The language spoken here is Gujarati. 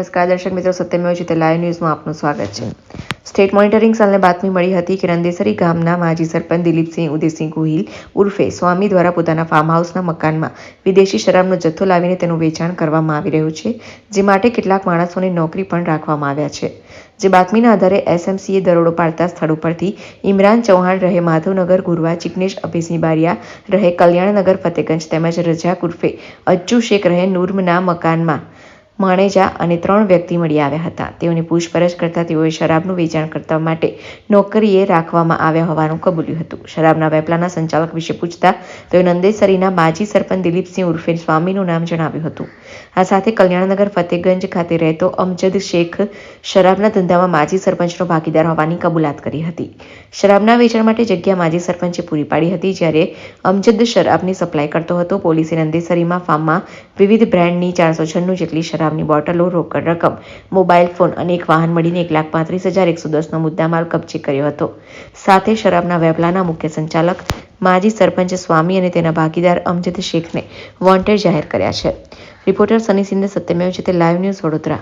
નમસ્કાર દર્શક મિત્રો સત્યમેવ જયતે લાઈવ ન્યૂઝમાં આપનું સ્વાગત છે. સ્ટેટ મોનિટરિંગ સેલને બાતમી મળી હતી કે રંદેસરી ગામના માજી સરપંચ દિલીપસિંહ ઉદયસિંહ ગોહિલ ઉર્ફે સ્વામી દ્વારા પોતાના ફાર્મ હાઉસના મકાનમાં વિદેશી શરાબનો જથ્થો લાવીને તેનું વેચાણ કરવામાં આવી રહ્યું છે, જે માટે કેટલાક માણસોને નોકરી પણ રાખવામાં આવ્યા છે. જે બાતમીના આધારે એસએમસીએ દરોડો પાડતા સ્થળ ઉપરથી ઇમરાન ચૌહાણ રહે માધવનગર, ગુરવા ચિકનેશ અભિસિંહ બારિયા રહે કલ્યાણનગર, ફતેગંજ તેમજ રજાક ઉર્ફે અજ્જુ શેખ રહે નૂર્મના મકાનમાં માણેજા અને ત્રણ વ્યક્તિ મળી આવ્યા હતા. તેઓની પૂછપરછ કરતા તેઓએ શરાબનું વેચાણ કરતા માટે નોકરીએ રાખવામાં આવ્યા હોવાનું કબૂલ્યું હતું. શરાબના વેપલાના સંચાલક વિશે પૂછતા તેઓએ નંદેસરીના માજી સરપંચ દિલીપસિંહ ઉર્ફે સ્વામીનું નામ જણાવ્યું હતું. આ સાથે કલ્યાણનગર ફતેગંજ ખાતે રહેતો અમજદ શેખ શરાબના ધંધામાં માજી સરપંચનો ભાગીદાર હોવાની કબૂલાત કરી હતી. શરાબના વેચાણ માટે જગ્યા માજી સરપંચે પૂરી પાડી હતી. જ્યારે અમજદ શરાબની સપ્લાય કરતો હતો, પોલીસે નંદેસરીમાં ફાર્મમાં વિવિધ બ્રાન્ડની ચારસો છન્નું જેટલી શરાબની બોટલો, રોકડ રકમ, મોબાઈલ ફોન અને એક વાહન મળીને એક લાખ પાંત્રીસ હજાર એકસો દસનો મુદ્દામાલ કબજે કર્યો હતો. સાથે શરાબના વેપલાના મુખ્ય સંચાલક, માજી સરપંચ સ્વામી અને તેના ભાગીદાર અમજદ શેખને વોન્ટેડ જાહેર કર્યા છે. રિપોર્ટર સની સિંધે સત્યમેવ તે લાઈવ ન્યૂઝ વડોદરા.